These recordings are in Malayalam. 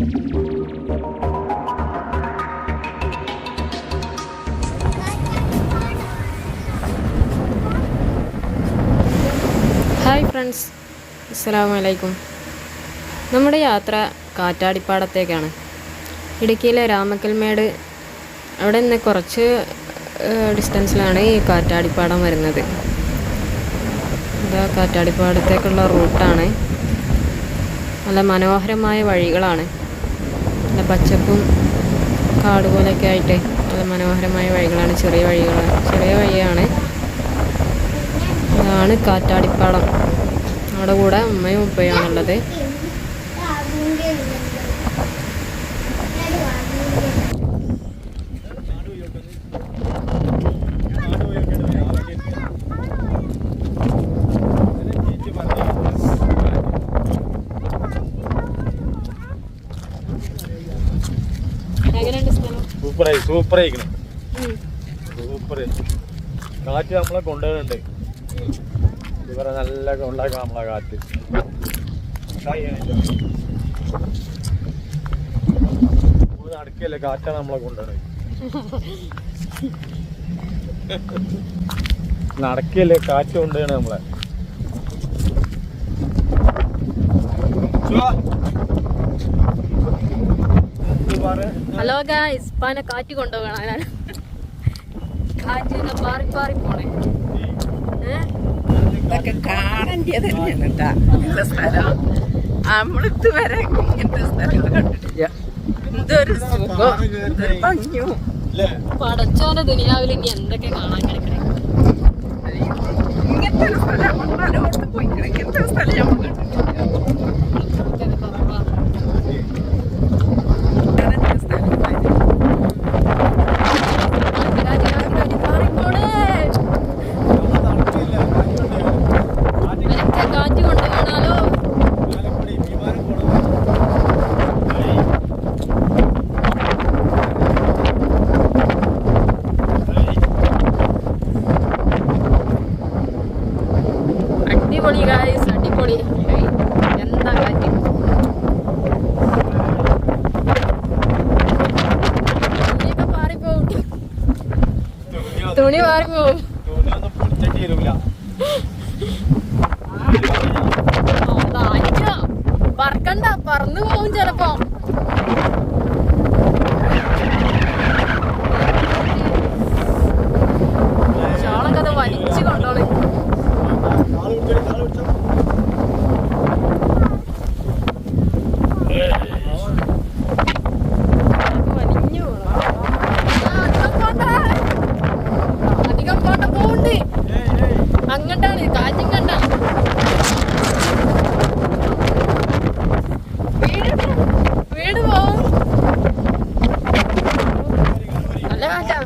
Hi friends. അലൈക്കും നമ്മുടെ യാത്ര കാറ്റാടിപ്പാടത്തേക്കാണ്. ഇടുക്കിയിലെ രാമക്കൽമേട് അവിടെ നിന്ന് കുറച്ച് ഡിസ്റ്റൻസിലാണ് ഈ കാറ്റാടിപ്പാടം വരുന്നത്. ഇതാ കാറ്റാടിപ്പാടത്തേക്കുള്ള റൂട്ടാണ്. നല്ല മനോഹരമായ വഴികളാണ്. പച്ചപ്പും കാട് പോലെയൊക്കെ ആയിട്ട് നല്ല മനോഹരമായ വഴികളാണ് ചെറിയ വഴികൾ ചെറിയ വഴിയാണ്. അതാണ് കാറ്റാടിപ്പാടം അവിടെ കൂടെ അമ്മയും ഉപ്പയുമാണുള്ളത് എങ്ങനെയുണ്ട് സ്ഥലം സൂപ്പറായി സൂപ്പറായിക്കണം സൂപ്പർ കാറ്റ് നമ്മളെ കൊണ്ടുവരുന്നുണ്ട്. ഇവരെ നല്ല കൊണ്ടാക്കാം നമ്മളെ കാറ്റ് നടക്കല്ലേ കാറ്റാണ് നമ്മളെ കൊണ്ടുവരുന്നത്. നടക്കല്ലേ കാറ്റ് കൊണ്ടുവരണേ നമ്മളെ. ഹലോ ഗായ്സ് ഇപ്പാനെ കാറ്റ് കൊണ്ടുപോകണം. കാറ്റ് ഇങ്ങനെ പാറി പാറി പോണേ. ഏ? ഇതൊക്കെ കാണേണ്ടത് തന്നെയാണ് കേട്ടാ. ഇങ്ങനത്തെ സ്ഥലം. നമ്മളിത് വരെ ഇങ്ങനത്തെ സ്ഥലങ്ങൾ കണ്ടിട്ടില്ല. എന്തൊരു സുഖം. എന്തൊരു ഭംഗിയും. പടച്ചോന്റെ ദുനിയാവിൽ ഇനി എന്തൊക്കെ കാണാൻ കിടക്കണേ ഇങ്ങനത്തെ ഒരു സ്ഥലം നമ്മൾ പലയിടത്ത് പോയിക്കണം ഇങ്ങനത്തെ ഒരു സ്ഥലം നമ്മൾ കണ്ടിട്ടില്ല ഇതൊക്കെ കുറവാ. കാണേണ്ട സ്ഥലങ്ങളായിരുന്നു. കാറ്റ്, കാറ്റ്, കാറ്റ്, കാറ്റ് പാറിപ്പോണേ. കാറ്റ് കൊണ്ടുപോകണാലോ അടിപൊളി ഗായ്സ് അടിപൊളി. എന്താ പാറിപ്പോവും തുണി പാറിപ്പോവും അങ്ങട്ടാണ് കാറ്റും കണ്ടാണ് വീട് പോവും. നല്ല കാറ്റാ.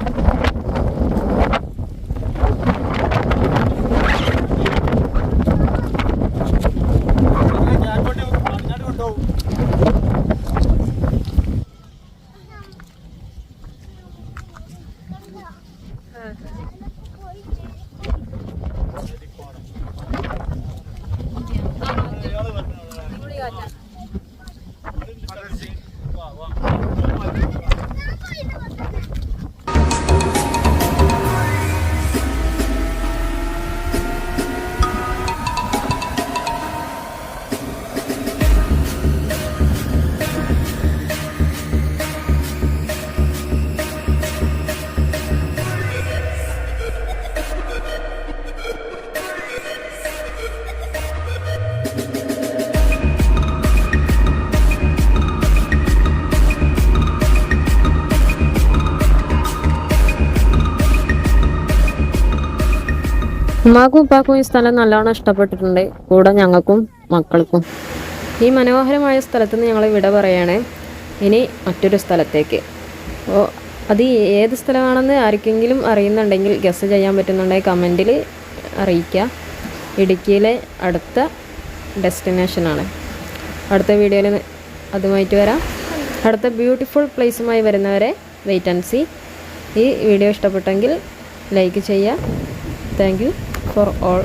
അടിപൊളി जाता ഉമ്മാക്കും ഉപ്പാക്കും ഈ സ്ഥലം നല്ലോണം ഇഷ്ടപ്പെട്ടിട്ടുണ്ട്. കൂടെ ഞങ്ങൾക്കും മക്കൾക്കും. ഈ മനോഹരമായ സ്ഥലത്ത് നിന്ന് ഞങ്ങൾ വിട പറയാണ്. ഇനി മറ്റൊരു സ്ഥലത്തേക്ക്. അപ്പോൾ അത് ഏത് സ്ഥലമാണെന്ന് ആർക്കെങ്കിലും അറിയുന്നുണ്ടെങ്കിൽ ഗസ് ചെയ്യാൻ പറ്റുന്നുണ്ടെങ്കിൽ കമന്റിൽ അറിയിക്കുക. ഇടുക്കിയിലെ അടുത്ത ഡെസ്റ്റിനേഷനാണ്. അടുത്ത വീഡിയോയിൽ അതുമായിട്ട് വരാം. അടുത്ത ബ്യൂട്ടിഫുൾ പ്ലേസുമായി വരുന്നവരെ വെയിറ്റ് ആൻഡ് സി. ഈ വീഡിയോ ഇഷ്ടപ്പെട്ടെങ്കിൽ ലൈക്ക് ചെയ്യുക. Thank for all